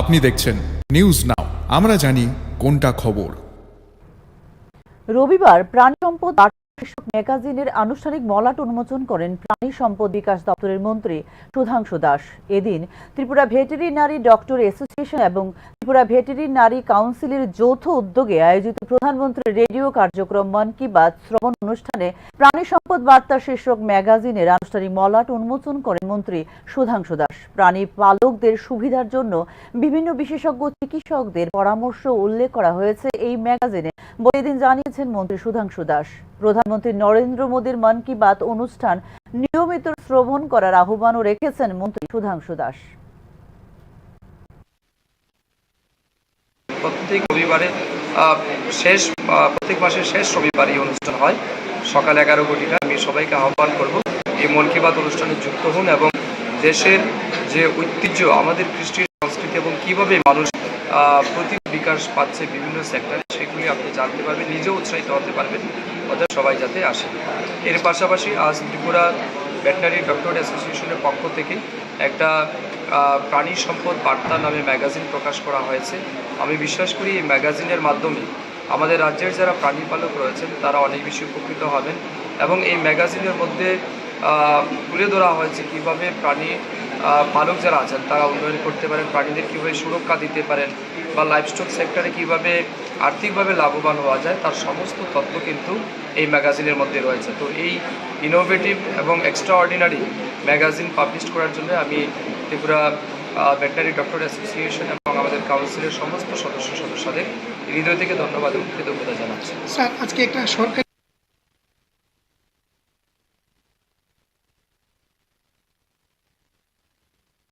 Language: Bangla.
আপনি দেখছেন নিউজ নাও আমরা জানি কোনটা খবর। রবিবার প্রাণী সম্পদ ম্যাগাজিনের আনুষ্ঠানিক মলাট উন্মোচন করেন প্রাণী সম্পদ বিকাশ দপ্তরের মন্ত্রী সুধাংশু দাস। এদিন ত্রিপুরা ভেটেরিনারি ডক্টর অ্যাসোসিয়েশন এবং ত্রিপুরা ভেটেরিনারি কাউন্সিলের যৌথ উদ্যোগে আয়োজিত প্রধানমন্ত্রী রেডিও কার্যক্রম মন কি বাত শ্রবণ অনুষ্ঠানে প্রাণী সম্পদ বার্তা শীর্ষক ম্যাগাজিনের আনুষ্ঠানিক মলাট উন্মোচন করেন মন্ত্রী সুধাংশু দাস। প্রাণী পালকদের সুবিধার জন্য বিভিন্ন বিশেষজ্ঞ চিকিৎসকদের পরামর্শ উল্লেখ করা হয়েছে এই ম্যাগাজিনে। বলে দিন জানিয়েছেন মন্ত্রী সুধাংশু দাস। প্রধানমন্ত্রী নরেন্দ্র মোদীর মন কি বাত অনুষ্ঠান নিয়মিত শ্রবণ করার আহ্বানও রেখেছেন মন্ত্রী সুধাংশু দাস। প্রত্যেক রবিবারে শেষ প্রত্যেক মাসের শেষ রবিবার এই অনুষ্ঠান হয়। সকাল এগারো কোটিটা আমি সবাইকে আহ্বান করব, এই মন কি বাত অনুষ্ঠানে যুক্ত হন এবং দেশের যে ঐতিহ্য, আমাদের কৃষ্টি সংস্কৃতি এবং কীভাবে মানুষ প্রতি বিকাশ পাচ্ছে বিভিন্ন সেক্টরে সেগুলি আপনি জানতে পারবেন, নিজেও উৎসাহিত হতে পারবেন। অর্থাৎ সবাই যাতে আসে। এর পাশাপাশি আজ ত্রিপুরা ভেটেনারি ডক্টর অ্যাসোসিয়েশনের পক্ষ থেকে একটা প্রাণী সম্পদ বার্তা নামে ম্যাগাজিন প্রকাশ করা হয়েছে। আমি বিশ্বাস করি এই ম্যাগাজিনের মাধ্যমে আমাদের রাজ্যের যারা প্রাণী পালক রয়েছেন, তারা অনেক বেশি উপকৃত হবেন। এবং এই ম্যাগাজিনের মধ্যে তুলে ধরা হয়েছে কীভাবে প্রাণী পালক যারা আছেন, তারা উন্নয়ন করতে পারেন, প্রাণীদের কীভাবে সুরক্ষা দিতে পারেন বা লাইফস্টক সেক্টরে কীভাবে আর্থিকভাবে লাভবান হওয়া যায়, তার সমস্ত তথ্য কিন্তু এই ম্যাগাজিনের মধ্যে রয়েছে। তো এই ইনোভেটিভ এবং এক্সট্রা অর্ডিনারি ম্যাগাজিন পাবলিশ করার জন্য আমি ত্রিপুরা ভেটেনারি ডক্টর অ্যাসোসিয়েশন এবং আমাদের কাউন্সিলের সমস্ত সদস্য সদস্যদের হৃদয় থেকে ধন্যবাদ এবং কৃতজ্ঞতা জানাচ্ছি। স্যার, আজকে একটা